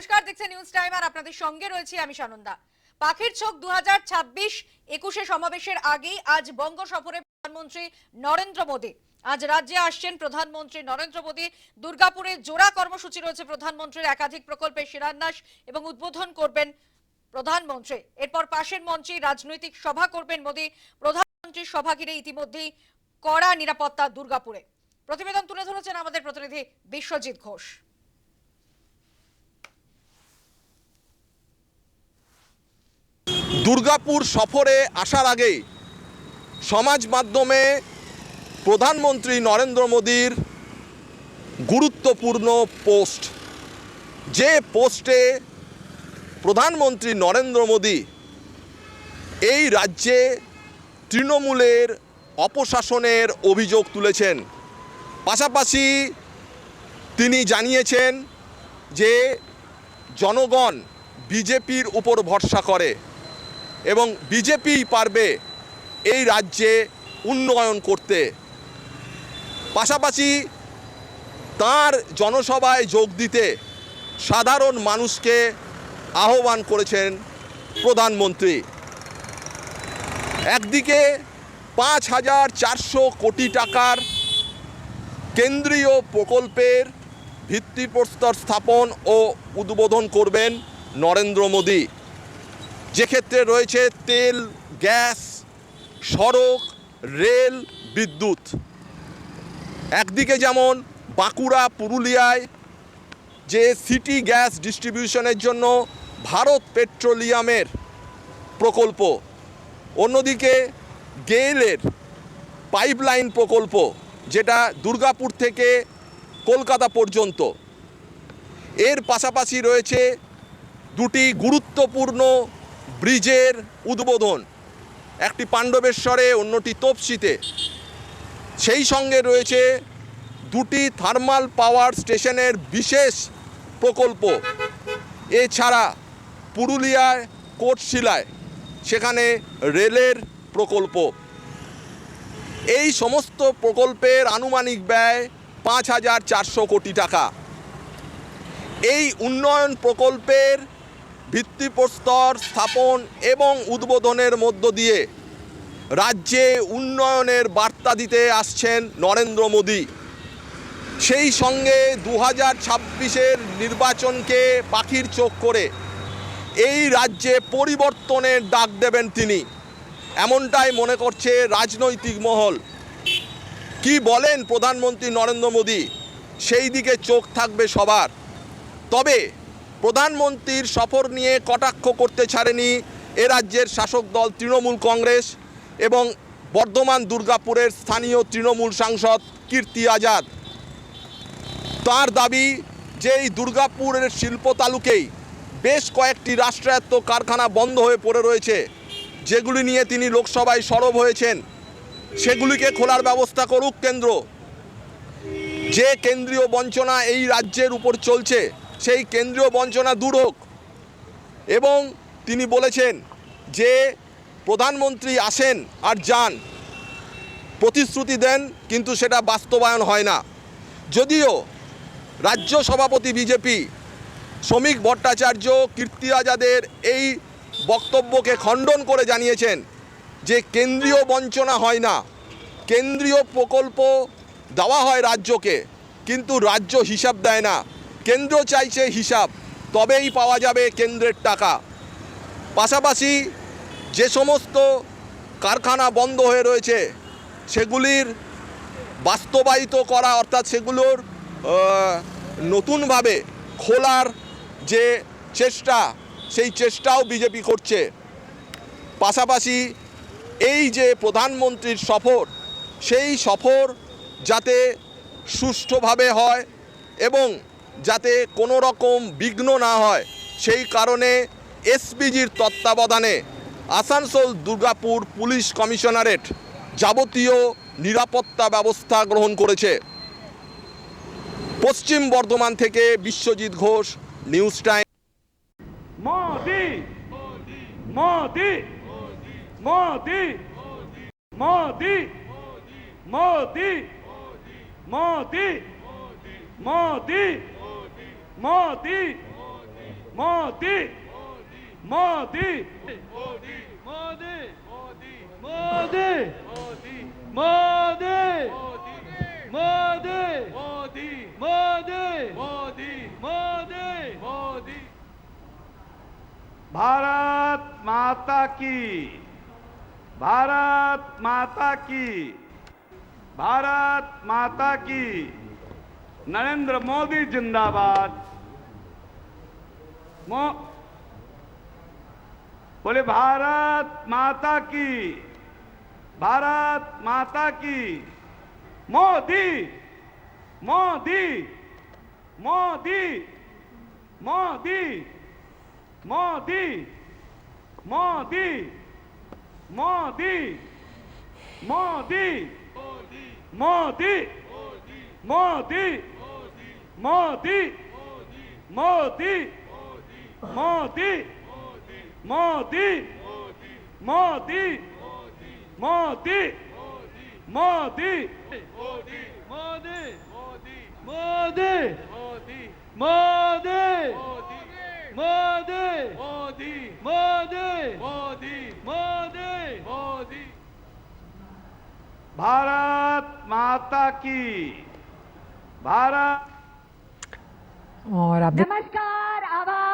নমস্কার, দেখছেন news time আর আপনাদের সঙ্গে রয়েছি আমি সানন্দা। পাখির চোখ দু হাজার ছাব্বিশ একুশে সমাবেশের আগেই আজ বঙ্গ সফরে প্রধানমন্ত্রী নরেন্দ্র মোদী। আজ রাজ্যে আসছেন প্রধানমন্ত্রী নরেন্দ্র মোদী। দুর্গাপুরে জোড়া কর্মসূচি রয়েছে প্রধানমন্ত্রীর। একাধিক প্রকল্পের শিলান্যাস এবং উদ্বোধন করবেন প্রধানমন্ত্রী। এরপর পাশের মঞ্চে রাজনৈতিক সভা করবেন মোদী। প্রধানমন্ত্রীর সভা ঘিরে ইতিমধ্যেই কড়া নিরাপত্তা দুর্গাপুরে। প্রতিবেদন তুলে ধরেছেন আমাদের প্রতিনিধি বিশ্বজিৎ ঘোষ। দুর্গাপুর সফরে আসার আগেই সমাজ মাধ্যমে প্রধানমন্ত্রী নরেন্দ্র মোদীর গুরুত্বপূর্ণ পোস্ট। যে পোস্টে প্রধানমন্ত্রী নরেন্দ্র মোদী এই রাজ্যে তৃণমূলের অপশাসনের অভিযোগ তুলেছেন। পাশাপাশি তিনি জানিয়েছেন যে জনগণ বিজেপির উপর ভরসা করে। এবং বিজেপি পারবে এই রাজ্যে উন্নয়ন করতে। পাশাপাশি তার জনসভায় যোগ দিতে সাধারণ মানুষকে আহ্বান করেছেন প্রধানমন্ত্রী। একদিকে পাঁচ হাজার চারশো কোটি টাকার কেন্দ্রীয় প্রকল্পের ভিত্তিপ্রস্তর স্থাপন ও উদ্বোধন করবেন নরেন্দ্র মোদী। যে ক্ষেত্রে রয়েছে তেল, গ্যাস, সড়ক, রেল, বিদ্যুৎ। একদিকে যেমন বাঁকুড়া, পুরুলিয়ায় যে সিটি গ্যাস ডিস্ট্রিবিউশনের জন্য ভারত পেট্রোলিয়ামের প্রকল্প, অন্যদিকে গেইলের পাইপলাইন প্রকল্প, যেটা দুর্গাপুর থেকে কলকাতা পর্যন্ত। এর পাশাপাশি রয়েছে দুটি গুরুত্বপূর্ণ ব্রিজের উদ্বোধন। একটি পাণ্ডবেশ্বরে, অন্যটি তপসিতে। সেই সঙ্গে রয়েছে দুটি থার্মাল পাওয়ার স্টেশনের বিশেষ প্রকল্প। এছাড়া পুরুলিয়ায় কোটশিলায় সেখানে রেলের প্রকল্প। এই সমস্ত প্রকল্পের আনুমানিক ব্যয় পাঁচ হাজার চারশো কোটি টাকা। এই উন্নয়ন প্রকল্পের ভিত্তিপ্রস্তর স্থাপন এবং উদ্বোধনের মধ্য দিয়ে রাজ্যে উন্নয়নের বার্তা দিতে আসছেন নরেন্দ্র মোদী। সেই সঙ্গে দু হাজার ছাব্বিশের নির্বাচনকে পাখির চোখ করে এই রাজ্যে পরিবর্তনের ডাক দেবেন তিনি। এমনটাই মনে করছে রাজনৈতিক মহল। কি বলেন প্রধানমন্ত্রী নরেন্দ্র মোদী? সেই দিকে চোখ থাকবে সবার। তবে প্রধানমন্ত্রীর সফর নিয়ে কটাক্ষ করতে ছাড়েনি এ রাজ্যের শাসক দল তৃণমূল কংগ্রেস এবং বর্ধমান দুর্গাপুরের স্থানীয় তৃণমূল সাংসদ কীর্তি আজাদ। তার দাবি যে এই দুর্গাপুরের শিল্প তালুকেই বেশ কয়েকটি রাষ্ট্রায়ত্ত কারখানা বন্ধ হয়ে পড়ে রয়েছে, যেগুলি নিয়ে তিনি লোকসভায় সরব হয়েছেন। সেগুলিকে খোলার ব্যবস্থা করুক কেন্দ্র। যে কেন্দ্রীয় বঞ্চনা এই রাজ্যের উপর চলছে সেই কেন্দ্রীয় বঞ্চনা দূর হোক। এবং তিনি বলেছেন যে প্রধানমন্ত্রী আসেন আর যান, প্রতিশ্রুতি দেন, কিন্তু সেটা বাস্তবায়ন হয় না। যদিও রাজ্য সভাপতি বিজেপি, শ্রমিক ভট্টাচার্য কীর্তি আজাদের এই বক্তব্যকে খণ্ডন করে জানিয়েছেন যে কেন্দ্রীয় বঞ্চনা হয় না। কেন্দ্রীয় প্রকল্প দেওয়া হয় রাজ্যকে, কিন্তু রাজ্য হিসাব দেয় না। কেন্দ্র চাইছে হিসাব, তবেই পাওয়া যাবে কেন্দ্রের টাকা। পাশাপাশি যে সমস্ত কারখানা বন্ধ হয়ে রয়েছে, সেগুলির বাস্তবায়িত করা, অর্থাৎ সেগুলোর নতুনভাবে খোলার যে চেষ্টা, সেই চেষ্টাও বিজেপি করছে। পাশাপাশি এই যে প্রধানমন্ত্রীর সফর, সেই সফর যাতে সুষ্ঠুভাবে হয় এবং যাতে কোনো রকম বিঘ্ন না হয়। সেই কারণে এসপিজির তত্ত্বাবধানে আসানসোল দুর্গাপুর পুলিশ কমিশনারেট যাবতীয় নিরাপত্তা ব্যবস্থা গ্রহণ করেছে। পশ্চিম বর্ধমান থেকে বিশ্বজিৎ ঘোষ, নিউজ টাইম। মোদি! মোদি! মোদি! মোদি! মোদি! মোদি! মোদি! मोदी मोदी मोदी मोदी मोदी मोदी मोदी मोदी मोदी मोदी मोदी मोदी मोदी भारत माता की भारत माता की भारत माता की नरेंद्र मोदी जिंदाबाद मो बोले भारत माता की भारत माता की मोदी मोदी मोदी मोदी मोदी मोदी मोदी मोदी मोदी मोदी मोदी मोदी मोदी मोदी मोदी मोदी मोदी मोदी मोदी मोदी मोदी मोदी मोदी मोदी मोदी मोदी भारत माता की भारत और आप देख- नमस्कार आवाज